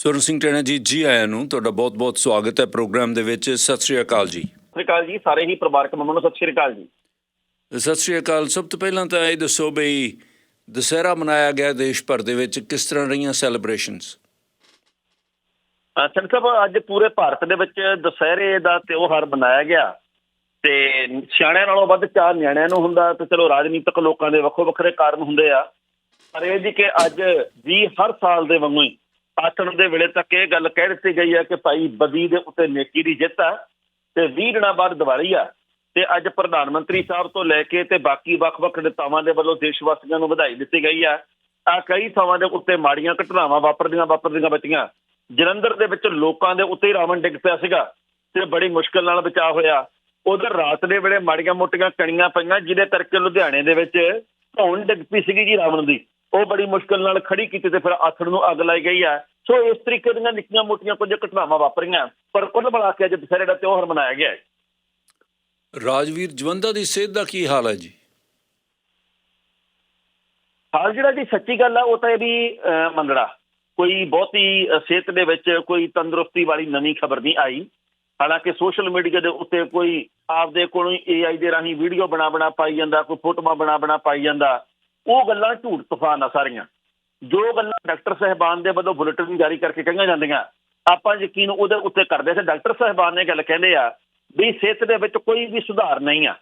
ਸਵਰਨ ਸਿੰਘ ਟੈਣਾ ਜੀ ਜੀ ਆਇਆਂ ਨੂੰ ਤੁਹਾਡਾ ਬਹੁਤ-ਬਹੁਤ ਸਵਾਗਤ ਹੈ ਪ੍ਰੋਗਰਾਮ ਦੇ ਵਿੱਚ। ਸਤਿ ਸ਼੍ਰੀ ਅਕਾਲ ਜੀ। ਸਤਿ ਸ਼੍ਰੀ ਅਕਾਲ ਜੀ ਸਾਰੇ ਹੀ ਪਰਿਵਾਰਕ ਮੈਂਬਰਾਂ ਨੂੰ ਸਤਿ ਸ਼੍ਰੀ ਅਕਾਲ ਜੀ। ਸਤਿ ਸ਼੍ਰੀ ਅਕਾਲ। ਸਭ ਤੋਂ ਪਹਿਲਾਂ ਤਾਂ ਇਹ ਦੱਸੋ ਬਈ ਦੁਸਹਿਰਾ ਮਨਾਇਆ ਗਿਆ ਦੇਸ਼ ਭਰ ਦੇ ਵਿੱਚ ਕਿਸ ਤਰ੍ਹਾਂ ਰਹੀਆਂ ਸੈਲੀਬ੍ਰੇਸ਼ਨਸ ਸਿੰਘ ਸਾਹਿਬ ਅੱਜ ਪੂਰੇ ਭਾਰਤ ਦੇ ਵਿੱਚ ਦੁਸਹਿਰੇ ਦਾ ਤਿਉਹਾਰ ਮਨਾਇਆ ਗਿਆ ਤੇ ਸਿਆਣਿਆਂ ਨਾਲੋਂ ਵੱਧ ਚਾਹ ਨਿਆਣਿਆਂ ਨੂੰ ਹੁੰਦਾ ਤੇ ਚਲੋ ਰਾਜਨੀਤਿਕ ਲੋਕਾਂ ਦੇ ਵੱਖੋ ਵੱਖਰੇ ਕਾਰਨ ਹੁੰਦੇ ਆ। ਪਰ ਇਹ ਜੀ ਕਿ ਅੱਜ ਵੀ ਹਰ ਸਾਲ ਦੇ ਵਾਂਗੂ ਹੀ ਆਸਣ ਦੇ ਵੇਲੇ ਤੱਕ ਇਹ ਗੱਲ ਕਹਿ ਦਿੱਤੀ ਗਈ ਹੈ ਕਿ ਭਾਈ ਬਦੀ ਦੇ ਉੱਤੇ ਨੇਕੀ ਦੀ ਜਿੱਤ ਆ ਤੇ 20 ਦਿਨਾਂ ਬਾਅਦ ਦੀਵਾਲੀ ਆ ਤੇ ਅੱਜ ਪ੍ਰਧਾਨ ਮੰਤਰੀ ਸਾਹਿਬ ਤੋਂ ਲੈ ਕੇ ਤੇ ਬਾਕੀ ਵੱਖ-ਵੱਖ ਨੇਤਾਵਾਂ ਦੇ ਵੱਲੋਂ ਦੇਸ਼ ਵਾਸੀਆਂ ਨੂੰ ਵਧਾਈ ਦਿੱਤੀ ਗਈ ਆ। ਆ ਕਈ ਥਾਵਾਂ ਦੇ ਉੱਤੇ ਮਾੜੀਆਂ ਘਟਨਾਵਾਂ ਵਾਪਰਦੀਆਂ ਵਾਪਰਦੀਆਂ ਬਚੀਆਂ। ਜਲੰਧਰ ਦੇ ਵਿੱਚ ਲੋਕਾਂ ਦੇ ਉੱਤੇ ਰਾਵਣ ਡਿੱਗ ਪਿਆ ਸੀਗਾ ਤੇ ਬੜੀ ਮੁਸ਼ਕਲ ਨਾਲ ਬਚਾਅ ਹੋਇਆ। ਉਧਰ ਰਾਤ ਦੇ ਵੇਲੇ ਮਾੜੀਆਂ ਮੋਟੀਆਂ ਕਣੀਆਂ ਪਈਆਂ, ਜਿਹਦੇ ਕਰਕੇ ਲੁਧਿਆਣੇ ਦੇ ਵਿੱਚ ਧੌਣ ਡਿੱਗ ਪਈ ਸੀਗੀ ਜੀ ਰਾਵਣ ਦੀ। ਉਹ ਬੜੀ ਮੁਸ਼ਕਲ ਨਾਲ ਖੜੀ ਕੀਤੀ ਤੇ ਫਿਰ ਆਥਣ ਨੂੰ ਅੱਗ ਲਾਈ ਗਈ ਆ ਸੋ ਇਸ ਤਰੀਕੇ ਦੀਆਂ ਨਿੱਕੀਆਂ ਮੋਟੀਆਂ ਕੁਝ ਘਟਨਾਵਾਂ ਵਾਪਰੀਆਂ। ਪਰ ਕੁੱਲ ਮਿਲਾ ਕੇ ਅੱਜ ਦੁਸਹਿਰੇ ਦਾ ਤਿਉਹਾਰ ਮਨਾਇਆ ਗਿਆ ਹੈ। ਰਾਜਵੀਰ ਜਵੰਦਾ ਦੀ ਸਿਹਤ ਦਾ ਕੀ ਹਾਲ ਹੈ ਜੀ? ਹਾਲ ਜਿਹੜਾ ਜੀ ਸੱਚੀ ਗੱਲ ਆ ਉਹ ਤਾਂ ਇਹ ਵੀ ਮੰਗੜਾ ਕੋਈ ਬਹੁਤੀ ਸਿਹਤ ਦੇ ਵਿੱਚ ਕੋਈ ਤੰਦਰੁਸਤੀ ਵਾਲੀ ਨਵੀਂ ਖਬਰ ਨਹੀਂ ਆਈ। ਹਾਲਾਂਕਿ ਸੋਸ਼ਲ ਮੀਡੀਆ ਦੇ ਉੱਤੇ ਕੋਈ ਆਪਦੇ ਕੋਲੋਂ ਏਆਈ ਦੇ ਰਾਹੀਂ ਵੀਡੀਓ ਬਣਾ ਬਣਾ ਪਾਈ ਜਾਂਦਾ ਕੋਈ ਫੋਟੋਆਂ ਬਣਾ ਬਣਾ ਪਾਈ ਜਾਂਦਾ। ਉਹ ਗੱਲਾਂ ਝੂਠ ਤੂਫਾਨ ਆ ਸਾਰੀਆਂ। ਜੋ ਗੱਲਾਂ ਡਾਕਟਰ ਸਾਹਿਬਾਨ ਦੇ ਵੱਲੋਂ ਬੁਲੇਟਿਨ ਜਾਰੀ ਕਰਕੇ ਕਹੀਆਂ ਜਾਂਦੀਆਂ, ਆਪਾਂ ਯਕੀਨ ਉਹਦੇ ਉੱਤੇ ਕਰਦੇ ਸੀ। ਡਾਕਟਰ ਸਾਹਿਬਾਨ ਨੇ ਗੱਲ ਕਹਿੰਦੇ ਆ ਵੀ ਸਿਹਤ ਦੇ ਵਿੱਚ ਕੋਈ ਵੀ ਸੁਧਾਰ ਨਹੀਂ ਆ।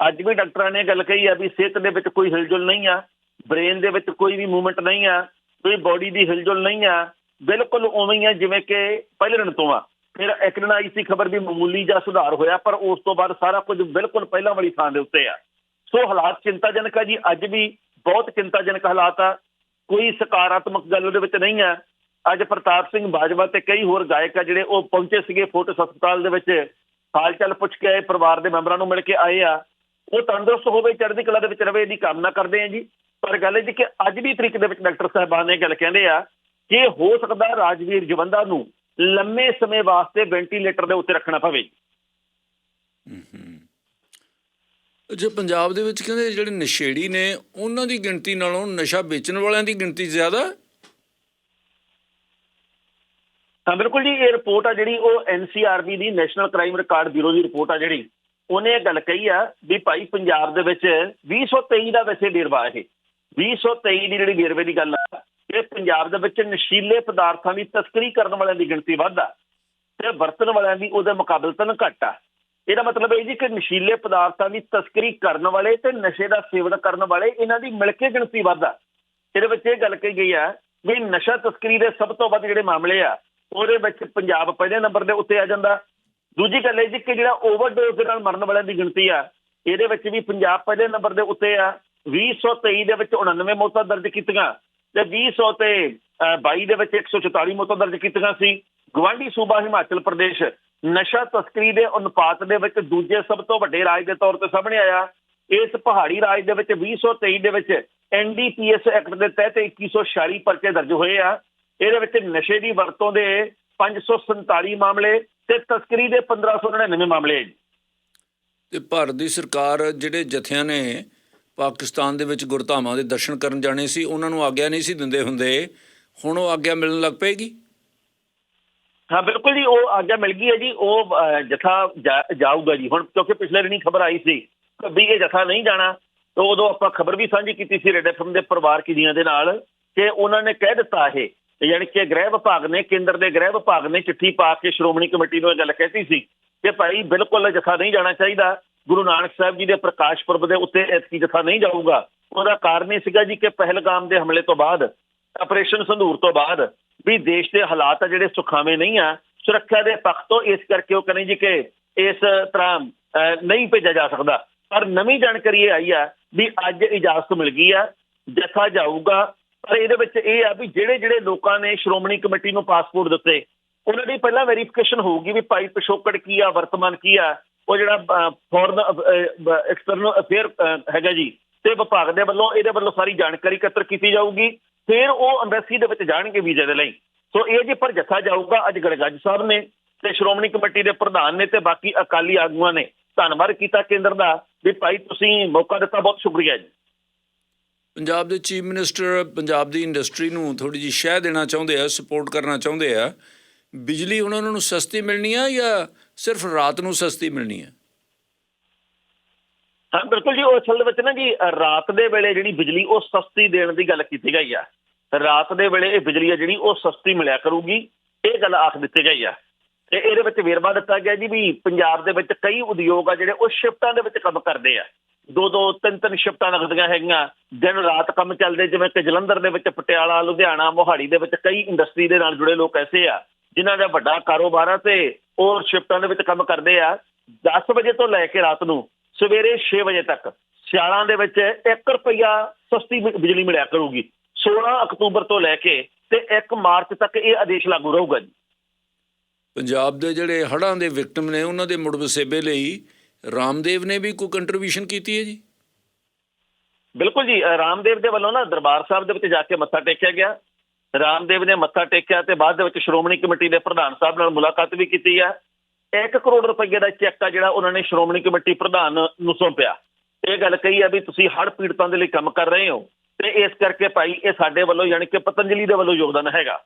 ਅੱਜ ਵੀ ਡਾਕਟਰਾਂ ਨੇ ਗੱਲ ਕਹੀ ਆ ਵੀ ਸਿਹਤ ਦੇ ਵਿੱਚ ਕੋਈ ਹਿਲਜੁਲ ਨਹੀਂ ਆ। ਬ੍ਰੇਨ ਦੇ ਵਿੱਚ ਕੋਈ ਵੀ ਮੂਵਮੈਂਟ ਨਹੀਂ ਆ। ਕੋਈ ਬੋਡੀ ਦੀ ਹਿਲਜੁਲ ਨਹੀਂ ਆ। ਬਿਲਕੁਲ ਉਵੇਂ ਹੀ ਆ ਜਿਵੇਂ ਕਿ ਪਹਿਲੇ ਦਿਨ ਤੋਂ ਆ। ਫਿਰ ਇੱਕ ਦਿਨ ਆਈ ਸੀ ਖਬਰ ਵੀ ਮਾਮੂਲੀ ਜਿਹਾ ਸੁਧਾਰ ਹੋਇਆ, ਪਰ ਉਸ ਤੋਂ ਬਾਅਦ ਸਾਰਾ ਕੁਝ ਬਿਲਕੁਲ ਪਹਿਲਾਂ ਵਾਲੀ ਥਾਂ ਦੇ ਉੱਤੇ ਆ। ਸੋ ਹਾਲਾਤ ਚਿੰਤਾਜਨਕ ਆ ਜੀ। ਅੱਜ ਵੀ ਬਹੁਤ ਚਿੰਤਾਜਨਕ ਹਾਲਾਤ ਆ। ਕੋਈ ਸਕਾਰਾਤਮਕ ਗੱਲ ਉਹਦੇ ਵਿੱਚ ਨਹੀਂ ਹੈ ਅੱਜ ਪ੍ਰਤਾਪ ਸਿੰਘ ਬਾਜਵਾ ਤੇ ਕਈ ਹੋਰ ਗਾਇਕ ਆ ਜਿਹੜੇ ਉਹ ਪਹੁੰਚੇ ਸੀਗੇ ਫੋਰਟਿਸ ਹਸਪਤਾਲ ਦੇ ਵਿੱਚ। ਹਾਲ ਚਾਲ ਪੁੱਛ ਕੇ ਆਏ, ਪਰਿਵਾਰ ਦੇ ਮੈਂਬਰਾਂ ਨੂੰ ਮਿਲ ਕੇ ਆਏ ਆ। ਉਹ ਤੰਦਰੁਸਤ ਹੋਵੇ, ਚੜ੍ਹਦੀ ਕਲਾ ਦੇ ਵਿੱਚ ਰਵੇ, ਇਹਦੀ ਕਾਮਨਾ ਕਰਦੇ ਆ ਜੀ। ਪਰ ਗੱਲ ਇਹ ਜੀ ਕਿ ਅੱਜ ਵੀ ਤਰੀਕ ਦੇ ਵਿੱਚ ਡਾਕਟਰ ਸਾਹਿਬਾਨ ਨੇ ਗੱਲ ਕਹਿੰਦੇ ਆ ਕਿ ਹੋ ਸਕਦਾ ਰਾਜਵੀਰ ਜਵੰਦਾ ਨੂੰ ਲੰਮੇ ਸਮੇਂ ਵਾਸਤੇ ਵੈਂਟੀਲੇਟਰ ਦੇ ਉੱਤੇ ਰੱਖਣਾ ਪਵੇ। ਜੇ ਪੰਜਾਬ ਦੇ ਵਿੱਚ ਕਹਿੰਦੇ ਜਿਹੜੇ ਨਸ਼ੇੜੀ ਨੇ, ਉਹਨਾਂ ਦੀ ਗਿਣਤੀ ਨਾਲੋਂ ਨਸ਼ਾ ਵੇਚਣ ਵਾਲਿਆਂ ਦੀ ਗਿਣਤੀ ਜ਼ਿਆਦਾ? ਹਾਂ, ਬਿਲਕੁਲ ਜੀ, ਇਹ ਰਿਪੋਰਟ ਆ ਜਿਹੜੀ, ਉਹ ਐਨਸੀਆਰਬੀ ਦੀ ਨੈਸ਼ਨਲ ਕ੍ਰਾਈਮ ਰਿਕਾਰਡ ਬਿਊਰੋ ਦੀ ਰਿਪੋਰਟ ਆ ਜਿਹੜੀ। ਉਹਨੇ ਇਹ ਗੱਲ ਕਹੀ ਆ ਵੀ ਭਾਈ ਪੰਜਾਬ ਦੇ ਵਿੱਚ 2023 ਦਾ ਵੈਸੇ ਵੇਰਵਾ ਇਹ। 2023 ਦੀ ਜਿਹੜੀ ਵੇਰਵੇ ਦੀ ਗੱਲ ਆ, ਇਹ ਪੰਜਾਬ ਦੇ ਵਿੱਚ ਨਸ਼ੀਲੇ ਪਦਾਰਥਾਂ ਦੀ ਤਸਕਰੀ ਕਰਨ ਵਾਲਿਆਂ ਦੀ ਗਿਣਤੀ ਵੱਧ ਆ ਤੇ ਵਰਤਣ ਵਾਲਿਆਂ ਦੀ ਉਹਦੇ ਮੁਕਾਬਲਤਨ ਘੱਟ ਆ। ਇਹਦਾ ਮਤਲਬ ਇਹ ਜੀ ਕਿ ਨਸ਼ੀਲੇ ਪਦਾਰਥਾਂ ਦੀ ਤਸਕਰੀ ਕਰਨ ਵਾਲੇ ਤੇ ਨਸ਼ੇ ਦਾ ਸੇਵਨ ਕਰਨ ਵਾਲੇ ਇਹਨਾਂ ਦੀ ਮਿਲ ਕੇ ਗਿਣਤੀ ਵੱਧ ਆ। ਇਹਦੇ ਵਿੱਚ ਇਹ ਗੱਲ ਕਹੀ ਗਈ ਆ ਵੀ ਨਸ਼ਾ ਤਸਕਰੀ ਦੇ ਸਭ ਤੋਂ ਵੱਧ ਜਿਹੜੇ ਮਾਮਲੇ ਆ ਉਹਦੇ ਵਿੱਚ ਪੰਜਾਬ ਪਹਿਲੇ ਨੰਬਰ ਦੇ ਉੱਤੇ ਆ ਜਾਂਦਾ। ਦੂਜੀ ਗੱਲ ਇਹ ਜੀ ਕਿ ਜਿਹੜਾ ਓਵਰਡੋਜ਼ ਦੇ ਨਾਲ ਮਰਨ ਵਾਲਿਆਂ ਦੀ ਗਿਣਤੀ ਆ ਇਹਦੇ ਵਿੱਚ ਵੀ ਪੰਜਾਬ ਪਹਿਲੇ ਨੰਬਰ ਦੇ ਉੱਤੇ ਆ 2023 ਦੇ ਵਿੱਚ 99 ਮੌਤਾਂ ਦਰਜ ਕੀਤੀਆਂ ਤੇ 2000 ਤੇ ਅਹ, 22 ਦੇ ਵਿੱਚ 144 ਮੌਤਾਂ ਦਰਜ ਕੀਤੀਆਂ ਸੀ। ਗਵਾਂਢੀ ਸੂਬਾ ਹਿਮਾਚਲ ਪ੍ਰਦੇਸ਼ ਨਸ਼ਾ ਤਸਕਰੀ ਦੇ ਅਨੁਪਾਤ ਦੇ ਵਿੱਚ ਦੂਜੇ ਸਭ ਤੋਂ ਵੱਡੇ ਰਾਜ ਦੇ ਤੌਰ ਤੇ ਸਾਹਮਣੇ ਆਇਆ। ਇਸ ਪਹਾੜੀ ਰਾਜ ਦੇ ਵਿੱਚ 2023 ਦੇ ਵਿੱਚ ਐਨਡੀਪੀਐਸ ਐਕਟ ਦੇ ਤਹਿਤ 2146 ਪਰਚੇ ਦਰਜ ਹੋਏ ਆ। ਇਹਦੇ ਵਿੱਚ ਨਸ਼ੇ ਦੀ ਵਰਤੋਂ ਦੇ 547 ਮਾਮਲੇ ਤੇ ਤਸਕਰੀ ਦੇ 1599 ਮਾਮਲੇ ਹੈ ਜੀ। ਤੇ ਭਾਰਤ ਦੀ ਸਰਕਾਰ ਜਿਹੜੇ ਜਥਿਆਂ ਨੇ ਪਾਕਿਸਤਾਨ ਦੇ ਵਿੱਚ ਗੁਰਧਾਮਾਂ ਦੇ ਦਰਸ਼ਨ ਕਰਨ ਜਾਣੇ ਸੀ, ਉਹਨਾਂ ਨੂੰ ਆਗਿਆ ਨਹੀਂ ਸੀ ਦਿੰਦੇ ਹੁੰਦੇ। ਹੁਣ ਉਹ ਆਗਿਆ ਮਿਲਣ ਲੱਗ ਪਏਗੀ? ਹਾਂ, ਬਿਲਕੁਲ ਜੀ, ਉਹ ਆਗਿਆ ਮਿਲ ਗਈ ਹੈ ਜੀ, ਉਹ ਜਥਾ ਜਾਊਗਾ ਜੀ। ਹੁਣ ਕਿਉਂਕਿ ਪਿਛਲੇ ਦਿਨੀ ਖਬਰ ਆਈ ਸੀ ਵੀ ਇਹ ਜਥਾ ਨਹੀਂ ਜਾਣਾ, ਤਾਂ ਉਦੋਂ ਆਪਾਂ ਖਬਰ ਵੀ ਸਾਂਝੀ ਕੀਤੀ ਸੀ ਰੈਡ ਐਫਐਮ ਦੇ ਪਰਿਵਾਰ ਕੀਆਂ ਦੇ ਨਾਲ ਕਿ ਉਹਨਾਂ ਨੇ ਕਹਿ ਦਿੱਤਾ ਇਹ ਯਾਨੀ ਕਿ ਗ੍ਰਹਿ ਵਿਭਾਗ ਨੇ, ਕੇਂਦਰ ਦੇ ਗ੍ਰਹਿ ਵਿਭਾਗ ਨੇ ਚਿੱਠੀ ਪਾ ਕੇ ਸ਼੍ਰੋਮਣੀ ਕਮੇਟੀ ਨੂੰ ਇਹ ਗੱਲ ਕਹਿਤੀ ਸੀ ਕਿ ਭਾਈ ਬਿਲਕੁਲ ਜਥਾ ਨਹੀਂ ਜਾਣਾ ਚਾਹੀਦਾ। ਗੁਰੂ ਨਾਨਕ ਸਾਹਿਬ ਜੀ ਦੇ ਪ੍ਰਕਾਸ਼ ਪੁਰਬ ਦੇ ਉੱਤੇ ਐਤਕੀ ਜਥਾ ਨਹੀਂ ਜਾਊਗਾ। ਉਹਦਾ ਕਾਰਨ ਇਹ ਸੀਗਾ ਜੀ ਕਿ ਪਹਿਲਗਾਮ ਦੇ ਹਮਲੇ ਤੋਂ ਬਾਅਦ ਆਪਰੇਸ਼ਨ ਸੰਧੂਰ ਤੋਂ ਬਾਅਦ ਵੀ ਦੇਸ਼ ਦੇ ਹਾਲਾਤ ਆ ਜਿਹੜੇ ਸੁਖਾਵੇਂ ਨਹੀਂ ਆ ਸੁਰੱਖਿਆ ਦੇ ਪੱਖ ਤੋਂ ਇਸ ਕਰਕੇ ਉਹ ਕਹਿੰਦੇ ਜੀ ਕਿ ਇਸ ਤਰ੍ਹਾਂ ਅਹ, ਨਹੀਂ ਭੇਜਿਆ ਜਾ ਸਕਦਾ। ਪਰ ਨਵੀਂ ਜਾਣਕਾਰੀ ਇਹ ਆਈ ਆ ਵੀ ਅੱਜ ਇਜਾਜ਼ਤ ਮਿਲ ਗਈ ਆ ਜਥਾ ਜਾਊਗਾ। ਪਰ ਇਹਦੇ ਵਿੱਚ ਇਹ ਆ ਵੀ ਜਿਹੜੇ ਜਿਹੜੇ ਲੋਕਾਂ ਨੇ ਸ਼੍ਰੋਮਣੀ ਕਮੇਟੀ ਨੂੰ ਪਾਸਪੋਰਟ ਦਿੱਤੇ ਉਹਨਾਂ ਦੀ ਪਹਿਲਾਂ ਵੈਰੀਫਿਕੇਸ਼ਨ ਹੋਊਗੀ ਵੀ ਭਾਈ ਪਿਛੋਕੜ ਕੀ ਆ ਵਰਤਮਾਨ ਕੀ ਆ। ਉਹ ਜਿਹੜਾ ਫੋਰਨ ਐਕਸਟਰਨਲ ਅਫੇਅਰ ਹੈਗਾ ਜੀ ਤੇ ਵਿਭਾਗ ਦੇ ਵੱਲੋਂ ਇਹਦੇ ਵੱਲੋਂ ਸਾਰੀ ਜਾਣਕਾਰੀ ਇਕੱਤਰ ਕੀਤੀ ਜਾਊਗੀ। ਫਿਰ ਉਹ ਅੰਬੈਸੀ ਦੇ ਵਿੱਚ ਜਾਣਗੇ ਵੀਜ਼ੇ ਦੇ ਲਈ। ਸੋ ਇਹ ਜੇ ਪਰ ਜਥਾ ਜਾਊਗਾ ਅੱਜ ਗੜਗੱਜ ਸਾਹਿਬ ਨੇ ਤੇ ਸ਼੍ਰੋਮਣੀ ਕਮੇਟੀ ਦੇ ਪ੍ਰਧਾਨ ਨੇ ਤੇ ਬਾਕੀ ਅਕਾਲੀ ਆਗੂਆਂ ਨੇ ਧੰਨਵਾਦ ਕੀਤਾ ਕੇਂਦਰ ਦਾ। ਵੀ ਭਾਈ ਤੁਸੀਂ ਮੌਕਾ ਦਿੱਤਾ ਬਹੁਤ ਸ਼ੁਕਰੀਆ ਜੀ। ਪੰਜਾਬ ਦੇ ਚੀਫ ਮਿਨਿਸਟਰ ਪੰਜਾਬ ਦੀ ਇੰਡਸਟਰੀ ਨੂੰ ਥੋੜੀ ਜਿਹੀ ਸ਼ਹਿ ਦੇਣਾ ਚਾਹੁੰਦੇ ਆ ਸਪੋਰਟ ਕਰਨਾ ਚਾਹੁੰਦੇ ਆ। ਬਿਜਲੀ ਹੁਣ ਉਹਨਾਂ ਨੂੰ ਸਸਤੀ ਮਿਲਣੀ ਆ ਜਾਂ ਸਿਰਫ ਰਾਤ ਨੂੰ ਸਸਤੀ ਮਿਲਣੀ ਆ? ਹਾਂ ਬਿਲਕੁਲ ਜੀ ਉਹ ਅਸਲ ਵਿੱਚ ਨਾ ਜੀ ਰਾਤ ਦੇ ਵੇਲੇ ਜਿਹੜੀ ਬਿਜਲੀ ਉਹ ਸਸਤੀ ਦੇਣ ਦੀ ਗੱਲ ਕੀਤੀ ਗਈ ਆ। ਰਾਤ ਦੇ ਵੇਲੇ ਇਹ ਬਿਜਲੀ ਆ ਜਿਹੜੀ, ਉਹ ਸਸਤੀ ਮਿਲਿਆ ਕਰੂਗੀ। ਇਹ ਗੱਲ ਆਖ ਦਿੱਤੀ ਗਈ ਆ। ਤੇ ਇਹਦੇ ਵਿੱਚ ਵੇਰਵਾ ਦਿੱਤਾ ਗਿਆ ਜੀ ਵੀ ਪੰਜਾਬ ਦੇ ਵਿੱਚ ਕਈ ਉਦਯੋਗ ਆ ਜਿਹੜੇ ਉਹ ਸ਼ਿਫਟਾਂ ਦੇ ਵਿੱਚ ਕੰਮ ਕਰਦੇ ਆ। ਦੋ ਦੋ, ਤਿੰਨ ਤਿੰਨ ਸ਼ਿਫਟਾਂ ਲੱਗਦੀਆਂ ਹੈਗੀਆਂ। ਦਿਨ ਰਾਤ ਕੰਮ ਚੱਲਦੇ, ਜਿਵੇਂ ਕਿ ਜਲੰਧਰ ਦੇ ਵਿੱਚ ਪਟਿਆਲਾ, ਲੁਧਿਆਣਾ, ਮੋਹਾਲੀ ਦੇ ਵਿੱਚ ਕਈ ਇੰਡਸਟਰੀ ਦੇ ਨਾਲ ਜੁੜੇ ਲੋਕ ਐਸੇ ਆ, ਜਿਨ੍ਹਾਂ ਦਾ ਵੱਡਾ ਕਾਰੋਬਾਰ ਆ ਤੇ ਉਹ ਸ਼ਿਫਟਾਂ ਦੇ ਵਿੱਚ ਕੰਮ ਕਰਦੇ ਆ। 10 ਵਜੇ ਤੋਂ ਲੈ ਕੇ ਰਾਤ ਨੂੰ ਸਵੇਰੇ 6 ਵਜੇ ਤੱਕ ਸਿਆਲਾਂ ਦੇ ਵਿੱਚ 1 ਰੁਪਈਆ ਸਸਤੀ ਬਿਜਲੀ ਮਿਲਿਆ ਕਰੂਗੀ। 16 ਅਕਤੂਬਰ ਤੋਂ ਲੈ ਕੇ ਤੇ 1 ਮਾਰਚ ਤੱਕ ਇਹ ਆਦੇਸ਼ ਲਾਗੂ ਰਹੂਗਾ ਜੀ। ਪੰਜਾਬ ਦੇ ਜਿਹੜੇ ਹੜ੍ਹਾਂ ਦੇ ਵਿਕਟਮ ਨੇ ਉਹਨਾਂ ਦੇ ਮੁੜ ਵਸੇਬੇ ਲਈ ਰਾਮਦੇਵ ਨੇ ਵੀ ਕੋਈ ਕੰਟਰੀਬਿਊਸ਼ਨ ਕੀਤੀ ਹੈ ਜੀ? ਬਿਲਕੁਲ ਜੀ ਰਾਮਦੇਵ ਦੇ ਵੱਲੋਂ ਨਾ ਦਰਬਾਰ ਸਾਹਿਬ ਦੇ ਵਿੱਚ ਜਾ ਕੇ ਮੱਥਾ ਟੇਕਿਆ ਗਿਆ। ਰਾਮਦੇਵ ਨੇ ਮੱਥਾ ਟੇਕਿਆ ਤੇ ਬਾਅਦ ਦੇ ਵਿੱਚ ਸ਼੍ਰੋਮਣੀ ਕਮੇਟੀ ਦੇ ਪ੍ਰਧਾਨ ਸਾਹਿਬ ਨਾਲ ਮੁਲਾਕਾਤ ਵੀ ਕੀਤੀ ਆ। 1 ਕਰੋੜ ਰੁਪਏ ਦਾ ਚੈੱਕ ਆ ਜਿਹੜਾ ਉਹਨਾਂ ਨੇ ਸ਼੍ਰੋਮਣੀ ਕਮੇਟੀ ਪ੍ਰਧਾਨ ਨੂੰ ਸੌਂਪਿਆ। ਇਹ ਗੱਲ ਕਹੀ ਆ ਵੀ ਤੁਸੀਂ ਹੜ੍ਹ ਪੀੜਤਾਂ ਦੇ ਲਈ ਕੰਮ ਕਰ ਰਹੇ ਹੋ। ਤੇ ਇਸ ਕਰਕੇ ਭਾਈ ਇਹ ਸਾਡੇ ਵੱਲੋਂ ਯਾਨੀ ਕਿ ਪਤੰਜਲੀ ਦੇ ਵੱਲੋਂ ਯੋਗਦਾਨ ਹੈਗਾ।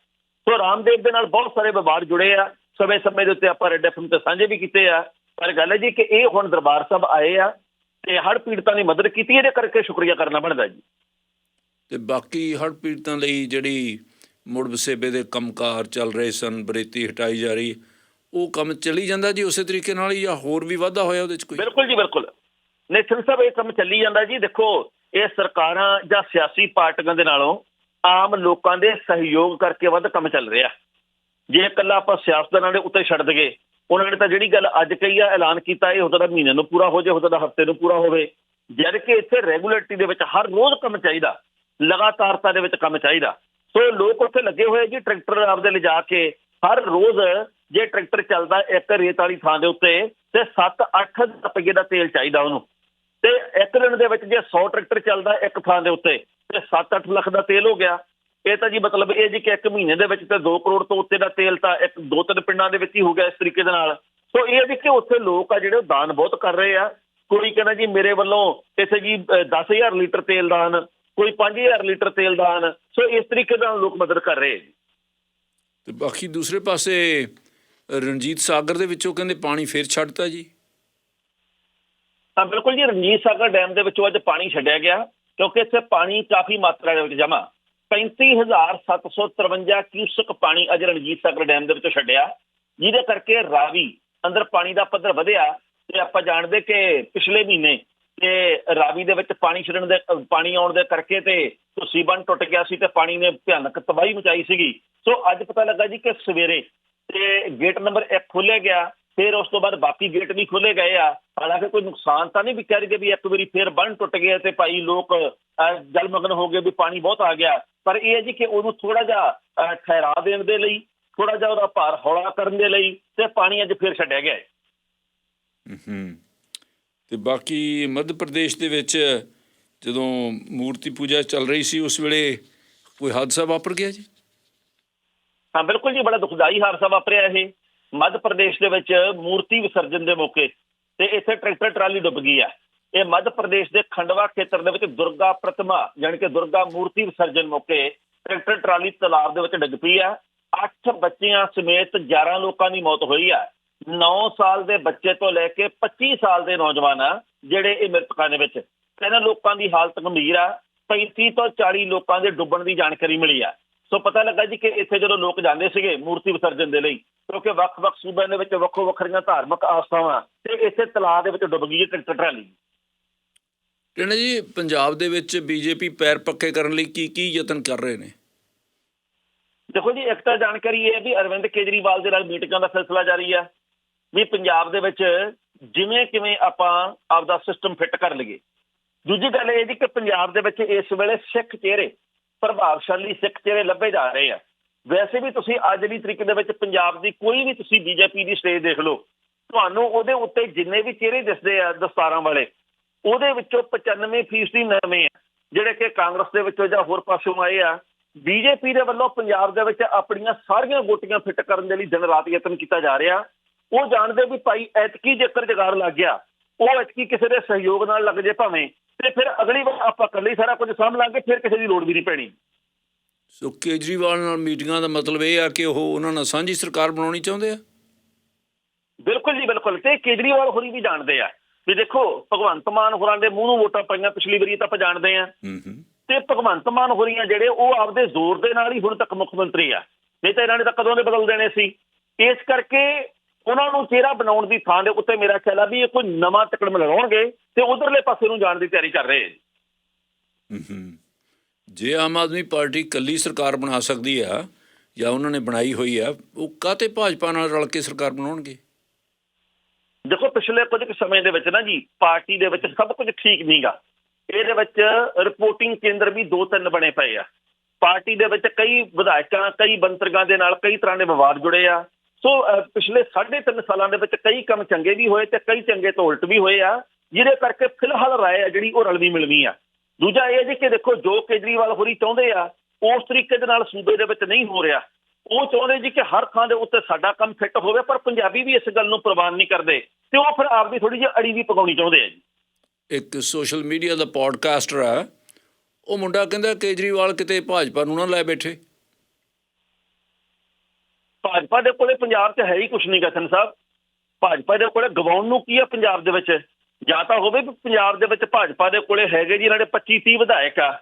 ਸੋ ਰਾਮਦੇਵ ਦੇ ਨਾਲ ਬਹੁਤ ਸਾਰੇ ਵਿਵਾਦ ਜੁੜੇ ਆ। ਸਮੇਂ ਸਮੇਂ ਦੇ ਉੱਤੇ ਆਪਾਂ ਰੈਡ ਐਫਐਮ ਤੇ ਸਾਂਝੇ ਵੀ ਕੀਤੇ ਆ। ਪਰ ਗੱਲ ਹੈ ਜੀ ਕਿ ਇਹ ਹੁਣ ਦਰਬਾਰ ਸਾਹਿਬ ਆਏ ਆ ਤੇ ਹੜ੍ਹ ਪੀੜਤਾਂ ਦੀ ਮਦਦ ਕੀਤੀ ਇਹਦੇ ਕਰਕੇ ਸ਼ੁਕਰੀਆ ਕਰਨਾ ਬਣਦਾ ਜੀ। ਤੇ ਬਾਕੀ ਹੜ੍ਹ ਪੀੜਤਾਂ ਲਈ ਜਿਹੜੀ ਮੁੜ ਵਸੇਬੇ ਦੇ ਕੰਮਕਾਰ ਚੱਲ ਰਹੇ ਸਨ ਬਰੇਤੀ ਹਟਾਈ ਜਾ ਰਹੀ ਉਹ ਕੰਮ ਚੱਲੀ ਜਾਂਦਾ ਜੀ ਉਸੇ ਤਰੀਕੇ ਨਾਲ ਹੀ ਜਾਂ ਹੋਰ ਵੀ ਵਾਧਾ ਹੋਇਆ ਉਹਦੇ ਚ ਕੋਈ? ਬਿਲਕੁਲ ਜੀ ਬਿਲਕੁਲ। ਨੇਥਨ ਸਾਹਿਬ ਇਹ ਕੰਮ ਚੱਲੀ ਜਾਂਦਾ ਜੀ। ਦੇਖੋ, ਇਹ ਸਰਕਾਰਾਂ ਜਾਂ ਸਿਆਸੀ ਪਾਰਟੀਆਂ ਦੇ ਨਾਲੋਂ ਆਮ ਲੋਕਾਂ ਦੇ ਸਹਿਯੋਗ ਕਰਕੇ ਵੱਧ ਕੰਮ ਚੱਲ ਰਿਹਾ। ਜੇ ਇਕੱਲਾ ਆਪਾਂ ਸਿਆਸਤਦਾਨਾਂ ਦੇ ਉੱਤੇ ਛੱਡ ਦਗੇ ਉਹਨਾਂ ਨੇ ਤਾਂ ਜਿਹੜੀ ਗੱਲ ਅੱਜ ਕਹੀ ਆ, ਐਲਾਨ ਕੀਤਾ, ਇਹ ਹੁੰਦਾ ਮਹੀਨੇ ਨੂੰ ਪੂਰਾ ਹੋ ਜਾਏ ਹੁੰਦਾ ਹਫ਼ਤੇ ਨੂੰ ਪੂਰਾ ਹੋਵੇ। ਜਦ ਕਿ ਇੱਥੇ ਰੈਗੂਲੇਟਰੀ ਦੇ ਵਿੱਚ ਹਰ ਰੋਜ਼ ਕੰਮ ਚਾਹੀਦਾ ਲਗਾਤਾਰਤਾ ਦੇ ਵਿੱਚ ਕੰਮ ਚਾਹੀਦਾ। ਸੋ ਲੋਕ ਉੱਥੇ ਲੱਗੇ ਹੋਏ ਜੀ, ਟਰੈਕਟਰ ਆਪਦੇ ਲਿਜਾ ਕੇ, ਹਰ ਰੋਜ਼ ਜੇ ਟਰੈਕਟਰ ਚੱਲਦਾ ਇੱਕ ਰੇਤ ਵਾਲੀ ਥਾਂ ਦੇ ਉੱਤੇ, ਤੇ 7-8 ਰੁਪਏ ਦਾ ਤੇਲ ਚਾਹੀਦਾ ਉਹਨੂੰ। ਤੇ ਇੱਕ ਦਿਨ ਦੇ ਵਿੱਚ ਜੇ 100 ਟਰੈਕਟਰ ਚੱਲਦਾ ਇੱਕ ਥਾਂ ਦੇ ਉੱਤੇ ਤੇ 7-8 ਲੱਖ ਦਾ ਤੇਲ ਹੋ ਗਿਆ। ਇਹ ਤਾਂ ਜੀ ਮਤਲਬ ਇਹ ਜੀ ਕਿ ਇੱਕ ਮਹੀਨੇ ਦੇ ਵਿੱਚ ਤਾਂ 2 ਕਰੋੜ ਤੋਂ ਉੱਤੇ ਦਾ ਤੇਲ ਤਾਂ ਇੱਕ ਦੋ ਤਿੰਨ ਪਿੰਡਾਂ ਦੇ ਵਿੱਚ ਹੀ ਹੋ ਗਿਆ ਇਸ ਤਰੀਕੇ ਦੇ ਨਾਲ। ਸੋ ਇਹ ਵੀ ਕਿ ਉੱਥੇ ਲੋਕ ਆ ਜਿਹੜੇ ਉਹ ਦਾਨ ਬਹੁਤ ਕਰ ਰਹੇ ਆ। ਕੋਈ ਕਹਿੰਦਾ ਜੀ ਮੇਰੇ ਵੱਲੋਂ ਇੱਥੇ ਜੀ ਅਹ, 10000 ਲੀਟਰ ਤੇਲ ਦਾਨ ਕੋਈ 5000 ਲੀਟਰ ਤੇਲ ਦਾਨ। ਸੋ ਇਸ ਤਰੀਕੇ ਨਾਲ ਲੋਕ ਮਦਦ ਕਰ ਰਹੇ ਜੀ। ਤੇ ਬਾਕੀ ਦੂਸਰੇ ਪਾਸੇ ਰਣਜੀਤ ਸਾਗਰ ਦੇ ਵਿੱਚੋਂ ਕਹਿੰਦੇ ਪਾਣੀ ਫੇਰ ਛੱਡਤਾ ਜੀ। ਤਾਂ ਬਿਲਕੁਲ ਜੀ ਰਣਜੀਤ ਸਾਗਰ ਡੈਮ ਦੇ ਵਿੱਚੋਂ ਅੱਜ ਪਾਣੀ ਛੱਡਿਆ ਗਿਆ, ਕਿਉਂਕਿ ਇੱਥੇ ਪਾਣੀ ਕਾਫੀ ਮਾਤਰਾ ਦੇ ਵਿੱਚ ਜਮ੍ਹਾਂ। 35753 ਕਿਊਸਕ ਪਾਣੀ ਅੱਜ ਰਣਜੀਤ ਸਾਗਰ ਡੈਮ ਦੇ ਵਿੱਚੋਂ ਛੱਡਿਆ। ਜਿਹਦੇ ਕਰਕੇ ਰਾਵੀ ਅੰਦਰ ਪਾਣੀ ਦਾ ਪੱਧਰ ਵਧਿਆ ਤੇ ਆਪਾਂ ਜਾਣਦੇ ਕਿ ਪਿਛਲੇ ਮਹੀਨੇ ਤੇ ਰਾਵੀ ਦੇ ਵਿੱਚ ਪਾਣੀ ਛੱਡਣ ਦੇ, ਪਾਣੀ ਆਉਣ ਦੇ ਕਰਕੇ ਤੇ ਤੁਸੀਂ ਬੰਨ ਟੁੱਟ ਗਿਆ ਸੀ ਤੇ ਪਾਣੀ ਨੇ ਭਿਆਨਕ ਤਬਾਹੀ ਮਚਾਈ ਸੀਗੀ। ਸੋ ਅੱਜ ਪਤਾ ਲੱਗਾ ਜੀ ਕਿ ਸਵੇਰੇ ਤੇ ਗੇਟ ਨੰਬਰ 1 ਖੋਲ੍ਹਿਆ ਗਿਆ ਫਿਰ ਉਸ ਤੋਂ ਬਾਅਦ ਬਾਕੀ ਗੇਟ ਵੀ ਖੋਲੇ ਗਏ ਆ। ਹਾਲਾਂਕਿ ਕੋਈ ਨੁਕਸਾਨ ਤਾਂ ਨਹੀਂ ਵੀ ਕਹਿ ਰਹੇ ਵੀ ਇੱਕ ਵਾਰੀ ਫਿਰ ਬੰਨ ਟੁੱਟ ਗਿਆ ਤੇ ਭਾਈ ਲੋਕ ਜਲਮਗਨ ਹੋ ਗਏ ਵੀ ਪਾਣੀ ਬਹੁਤ ਆ ਗਿਆ। ਪਰ ਇਹ ਹੈ ਜੀ ਕਿ ਉਹਨੂੰ ਥੋੜਾ ਜਿਹਾ ਠਹਿਰਾ ਦੇਣ ਦੇ ਲਈ ਥੋੜਾ ਜਿਹਾ ਉਹਦਾ ਭਾਰ ਹੌਲਾ ਕਰਨ ਦੇ ਲਈ ਤੇ ਪਾਣੀ ਅੱਜ ਫਿਰ ਛੱਡਿਆ ਗਿਆ ਹੂੰ। ਤੇ ਬਾਕੀ ਮੱਧ ਪ੍ਰਦੇਸ਼ ਦੇ ਵਿੱਚ ਜਦੋਂ ਮੂਰਤੀ ਪੂਜਾ ਚੱਲ ਰਹੀ ਸੀ ਉਸ ਵੇਲੇ ਕੋਈ ਹਾਦਸਾ ਵਾਪਰ ਗਿਆ ਜੀ? ਹਾਂ ਬਿਲਕੁਲ ਜੀ ਬੜਾ ਦੁਖਦਾਈ ਹਾਦਸਾ ਵਾਪਰਿਆ ਇਹ। ਮੱਧ ਪ੍ਰਦੇਸ਼ ਦੇ ਵਿੱਚ ਮੂਰਤੀ ਵਿਸਰਜਨ ਦੇ ਮੌਕੇ ਤੇ ਇੱਥੇ ਟਰੈਕਟਰ ਟਰਾਲੀ ਡੁੱਬ ਗਈ ਹੈ ਇਹ ਮੱਧ ਪ੍ਰਦੇਸ਼ ਦੇ ਖੰਡਵਾ ਖੇਤਰ ਦੇ ਵਿੱਚ ਦੁਰਗਾ ਪ੍ਰਤਿਮਾ ਯਾਨੀ ਕਿ ਦੁਰਗਾ ਮੂਰਤੀ ਵਿਸਰਜਨ ਮੌਕੇ ਟਰੈਕਟਰ ਟਰਾਲੀ ਤਲਾਬ ਦੇ ਵਿੱਚ ਡਿੱਗ ਪਈ ਆ। 8 ਬੱਚਿਆਂ ਸਮੇਤ 11 ਲੋਕਾਂ ਦੀ ਮੌਤ ਹੋਈ ਆ। 9 ਸਾਲ ਦੇ ਬੱਚੇ ਤੋਂ ਲੈ ਕੇ 25 ਸਾਲ ਦੇ ਨੌਜਵਾਨ ਆ, ਜਿਹੜੇ ਇਹ ਮ੍ਰਿਤਕਾਂ ਦੇ ਵਿੱਚ। ਇਹਨਾਂ ਲੋਕਾਂ ਦੀ ਹਾਲਤ ਗੰਭੀਰ ਆ। 35 ਤੋਂ 40 ਲੋਕਾਂ ਦੇ ਡੁੱਬਣ ਦੀ ਜਾਣਕਾਰੀ ਮਿਲੀ ਆ। ਸੋ ਪਤਾ ਲੱਗਾ ਜੀ ਕਿ ਇੱਥੇ ਜਦੋਂ ਲੋਕ ਜਾਂਦੇ ਸੀਗੇ ਮੂਰਤੀ ਵਿਸਰਜਨ ਦੇ ਲਈ ਕਿਉਂਕਿ ਵੱਖ-ਵੱਖ ਸੂਬਿਆਂ ਦੇ ਵਿੱਚ ਵੱਖੋ ਵੱਖਰੀਆਂ ਧਾਰਮਿਕ ਆਸਥਾਵਾਂ ਤੇ ਇੱਥੇ ਤਲਾਅ ਦੇ ਵਿੱਚ ਡੁੱਬ ਗਈ ਹੈ ਟਰੈਕਟਰ ਟਰਾਲੀ ਟਿਣਾ ਜੀ ਪੰਜਾਬ ਦੇ ਵਿੱਚ ਬੀਜੇਪੀ ਪੈਰ ਪੱਕੇ ਕਰਨ ਲਈ ਕੀ ਕੀ ਯਤਨ ਕਰ ਰਹੇ ਨੇ? ਦੇਖੋ ਜੀ ਇੱਕ ਤਾਂ ਜਾਣਕਾਰੀ ਇਹ ਹੈ ਵੀ ਅਰਵਿੰਦ ਕੇਜਰੀਵਾਲ ਦੇ ਨਾਲ ਮੀਟਿੰਗਾਂ ਦਾ ਸਿਲਸਿਲਾ ਜਾਰੀ ਆ ਵੀ ਪੰਜਾਬ ਦੇ ਵਿੱਚ ਜਿਵੇਂ ਕਿਵੇਂ ਆਪਾਂ ਆਪਦਾ ਸਿਸਟਮ ਫਿੱਟ ਕਰ ਲਈਏ। ਦੂਜੀ ਗੱਲ ਇਹ ਜੀ ਕਿ ਪੰਜਾਬ ਦੇ ਵਿੱਚ ਇਸ ਵੇਲੇ ਸਿੱਖ ਚਿਹਰੇ ਪ੍ਰਭਾਵਸ਼ਾਲੀ ਸਿੱਖ ਚਿਹਰੇ ਲੱਭੇ ਜਾ ਰਹੇ ਆ। ਵੈਸੇ ਵੀ ਤੁਸੀਂ ਅੱਜ ਦੀ ਤਰੀਕ ਦੇ ਵਿੱਚ ਪੰਜਾਬ ਦੀ ਕੋਈ ਵੀ ਤੁਸੀਂ ਬੀਜੇਪੀ ਦੀ ਸਟੇਜ ਦੇਖ ਲਓ, ਤੁਹਾਨੂੰ ਉਹਦੇ ਉੱਤੇ ਜਿੰਨੇ ਵੀ ਚਿਹਰੇ ਦਿਸਦੇ ਆ ਦਸਤਾਰਾਂ ਵਾਲੇ, ਉਹਦੇ ਵਿੱਚੋਂ 95% ਨਵੇਂ ਆ, ਜਿਹੜੇ ਕਿ ਕਾਂਗਰਸ ਦੇ ਵਿੱਚੋਂ ਜਾਂ ਹੋਰ ਪਾਸੋਂ ਆਏ ਆ। ਬੀਜੇਪੀ ਦੇ ਵੱਲੋਂ ਪੰਜਾਬ ਦੇ ਵਿੱਚ ਆਪਣੀਆਂ ਸਾਰੀਆਂ ਗੋਟੀਆਂ ਫਿੱਟ ਕਰਨ ਦੇ ਲਈ ਦਿਨ ਰਾਤ ਯਤਨ ਕੀਤਾ ਜਾ ਰਿਹਾ। ਉਹ ਜਾਣਦੇ ਵੀ ਭਾਈ ਐਤਕੀ ਜੇਕਰ ਜਗਾੜ ਲੱਗ ਗਿਆ, ਉਹ ਐਤਕੀ ਕਿਸੇ ਦੇ ਸਹਿਯੋਗ ਨਾਲ ਲੱਗ ਜੇ ਭਾਵੇਂ, ਤੇ ਫਿਰ ਅਗਲੀ ਵਾਰ ਆਪਾਂ ਇਕੱਲੇ ਸਾਰਾ ਕੁਝ ਸਾਂਭ ਲਾਂਗੇ, ਫਿਰ ਕਿਸੇ ਦੀ ਲੋੜ ਵੀ ਨਹੀਂ ਪੈਣੀ। ਸੋ ਕੇਜਰੀਵਾਲ ਨਾਲ ਮੀਟਿੰਗਾਂ ਦਾ ਮਤਲਬ ਇਹ ਆ ਕਿ ਉਹ ਉਹਨਾਂ ਨਾਲ ਸਾਂਝੀ ਸਰਕਾਰ ਬਣਾਉਣੀ ਚਾਹੁੰਦੇ ਆ? ਬਿਲਕੁਲ ਜੀ ਬਿਲਕੁਲ। ਤੇ ਕੇਜਰੀਵਾਲ ਹੋਰੀ ਵੀ ਜਾਣਦੇ ਆ। ਵੀ ਦੇਖੋ ਭਗਵੰਤ ਮਾਨ ਹੋਰਾਂ ਦੇ ਮੂੰਹ ਨੂੰ ਵੋਟਾਂ ਪਈਆਂ ਪਿਛਲੀ ਵਾਰੀ ਤਾਂ ਆਪਾਂ ਜਾਣਦੇ ਆ। ਤੇ ਭਗਵੰਤ ਮਾਨ ਹੋਰੀਆਂ ਜਿਹੜੇ ਉਹ ਆਪਦੇ ਜ਼ੋਰ ਦੇ ਨਾਲ ਹੀ ਹੁਣ ਤੱਕ ਮੁੱਖ ਮੰਤਰੀ ਆ। ਨਹੀਂ ਤਾਂ ਇਹਨਾਂ ਨੇ ਤਾਂ ਕਦੋਂ ਦੇ ਬਦਲ ਦੇਣੇ ਸੀ? ਇਸ ਕਰਕੇ ਉਹਨਾਂ ਨੂੰ ਚਿਹਰਾ ਬਣਾਉਣ ਦੀ ਥਾਂ ਦੇ ਉੱਤੇ ਮੇਰਾ ਖਿਆਲ ਆ ਵੀ ਇਹ ਕੋਈ ਨਵਾਂ ਤਕੜਮ ਲਗਾਉਣਗੇ ਤੇ ਉਧਰਲੇ ਪਾਸੇ ਨੂੰ ਜਾਣ ਦੀ ਤਿਆਰੀ ਕਰ ਰਹੇ ਹੂੰ ਹੂੰ। ਜੇ ਆਮ ਆਦਮੀ ਪਾਰਟੀ ਕੱਲੀ ਸਰਕਾਰ ਬਣਾ ਸਕਦੀ ਆ ਜਾਂ ਉਹਨਾਂ ਨੇ ਬਣਾਈ ਹੋਈ ਆ ਉਹ ਕਾਤੇ ਭਾਜਪਾ ਨਾਲ ਰਲ ਕੇ ਸਰਕਾਰ ਬਣਾਉਣਗੇ? ਦੇਖੋ ਪਿਛਲੇ ਕੁਝ ਸਮੇਂ ਦੇ ਵਿੱਚ ਨਾ ਜੀ ਪਾਰਟੀ ਦੇ ਵਿੱਚ ਸਭ ਕੁਝ ਠੀਕ ਨਹੀਂਗਾ ਇਹਦੇ ਵਿੱਚ ਰਿਪੋਰਟਿੰਗ ਕੇਂਦਰ ਵੀ ਦੋ ਤਿੰਨ ਬਣੇ ਪਏ ਆ। ਪਾਰਟੀ ਦੇ ਵਿੱਚ ਕਈ ਵਿਧਾਇਕਾਂ ਕਈ ਮੰਤਰੀਆਂ ਦੇ ਨਾਲ ਕਈ ਤਰ੍ਹਾਂ ਦੇ ਵਿਵਾਦ ਜੁੜੇ ਆ। ਸੋ ਅਹ, ਪਿਛਲੇ 3.5 ਸਾਲਾਂ ਦੇ ਵਿੱਚ ਕਈ ਕੰਮ ਚੰਗੇ ਵੀ ਹੋਏ ਤੇ ਕਈ ਚੰਗੇ ਤੋਂ ਉਲਟ ਵੀ ਹੋਏ ਆ ਜਿਹਦੇ ਕਰਕੇ ਫਿਲਹਾਲ ਰਾਏ ਆ ਜਿਹੜੀ ਉਹ ਰਲਵੀ ਮਿਲਵੀ ਆ। ਦੂਜਾ ਇਹ ਜੀ ਕਿ ਦੇਖੋ ਜੋ ਕੇਜਰੀਵਾਲ ਹੋਰੀ ਚਾਹੁੰਦੇ ਆ ਉਸ ਤਰੀਕੇ ਦੇ ਨਾਲ ਸੂਬੇ ਦੇ ਵਿੱਚ ਨਹੀਂ ਹੋ ਰਿਹਾ। ਉਹ ਚਾਹੁੰਦੇ ਜੀ ਕਿ ਹਰ ਥਾਂ ਦੇ ਉੱਤੇ ਸਾਡਾ ਕੰਮ ਫਿੱਟ ਹੋਵੇ ਪਰ ਪੰਜਾਬੀ ਵੀ ਇਸ ਗੱਲ ਨੂੰ ਪ੍ਰਵਾਨ ਨਹੀਂ ਕਰਦੇ ਤੇ ਉਹ ਫਿਰ ਆਪਦੀ ਥੋੜੀ ਜਿਹੀ ਅੜੀ ਵੀ ਪਕਾਉਣੀ ਚਾਹੁੰਦੇ ਆ ਜੀ। ਇੱਕ ਸੋਸ਼ਲ ਮੀਡੀਆ ਦਾ ਪੋਡਕਾਸਟਰ ਆ ਉਹ ਮੁੰਡਾ ਕਹਿੰਦਾ ਕੇਜਰੀਵਾਲ ਕਿਤੇ ਭਾਜਪਾ ਨੂੰ ਨਾ ਲੈ ਬੈਠੇ। ਭਾਜਪਾ ਦੇ ਕੋਲੇ ਪੰਜਾਬ 'ਚ ਹੈ ਹੀ ਕੁਝ ਨਹੀਂ ਗਠਨ ਸਾਹਿਬ। ਭਾਜਪਾ ਦੇ ਕੋਲੇ ਗਵਾਉਣ ਨੂੰ ਕੀ ਆ ਪੰਜਾਬ ਦੇ ਵਿੱਚ? ਜਾਂ ਤਾਂ ਹੋਵੇ ਵੀ ਪੰਜਾਬ ਦੇ ਵਿੱਚ ਭਾਜਪਾ ਦੇ ਕੋਲੇ ਹੈਗੇ ਜੀ ਇਹਨਾਂ ਦੇ 25 30 ਵਿਧਾਇਕ ਆ।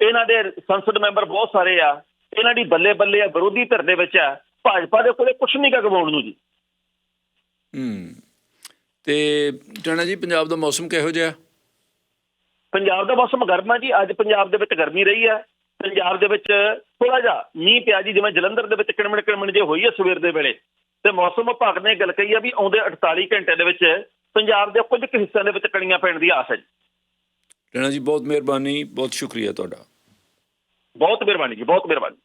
ਇਹਨਾਂ ਦੇ ਸੰਸਦ ਮੈਂਬਰ ਬਹੁਤ ਸਾਰੇ ਆ। ਇਹਨਾਂ ਦੀ ਬੱਲੇ ਬੱਲੇ ਆ ਵਿਰੋਧੀ ਧਿਰ ਦੇ ਵਿੱਚ ਆ। ਭਾਜਪਾ ਦੇ ਕੋਲੇ ਕੁਝ ਨਹੀਂ ਗਵਾਉਣ ਨੂੰ ਜੀ। ਹੂੰ। ਤੇ ਟਣਾ ਜੀ ਪੰਜਾਬ ਦਾ ਮੌਸਮ ਕਿਹੋ ਜਿਹਾ? ਪੰਜਾਬ ਦਾ ਮੌਸਮ ਗਰਮ ਆ ਜੀ। ਅੱਜ ਪੰਜਾਬ ਦੇ ਵਿੱਚ ਗਰਮੀ ਰਹੀ ਆ। ਪੰਜਾਬ ਦੇ ਵਿੱਚ ਥੋੜਾ ਜਿਹਾ ਮੀਂਹ ਪਿਆ ਜੀ ਜਿਵੇਂ ਜਲੰਧਰ ਦੇ ਵਿੱਚ ਕਿਣਮਣ ਕਿਣਮਣ ਜੇ ਹੋਈ ਆ ਸਵੇਰ ਦੇ ਵੇਲੇ। ਤੇ ਮੌਸਮ ਵਿਭਾਗ ਨੇ ਗੱਲ ਕਹੀ ਆ ਵੀ ਆਉਂਦੇ 48 ਘੰਟੇ ਦੇ ਵਿੱਚ ਪੰਜਾਬ ਦੇ ਕੁਝ ਕੁ ਹਿੱਸਿਆਂ ਦੇ ਵਿੱਚ ਕਣੀਆਂ ਪੈਣ ਦੀ ਆਸ ਹੈ ਜੀ। ਜੀ ਬਹੁਤ ਮਿਹਰਬਾਨੀ ਬਹੁਤ ਸ਼ੁਕਰੀਆ ਤੁਹਾਡਾ। ਬਹੁਤ ਮਿਹਰਬਾਨੀ ਜੀ ਬਹੁਤ ਮਿਹਰਬਾਨੀ।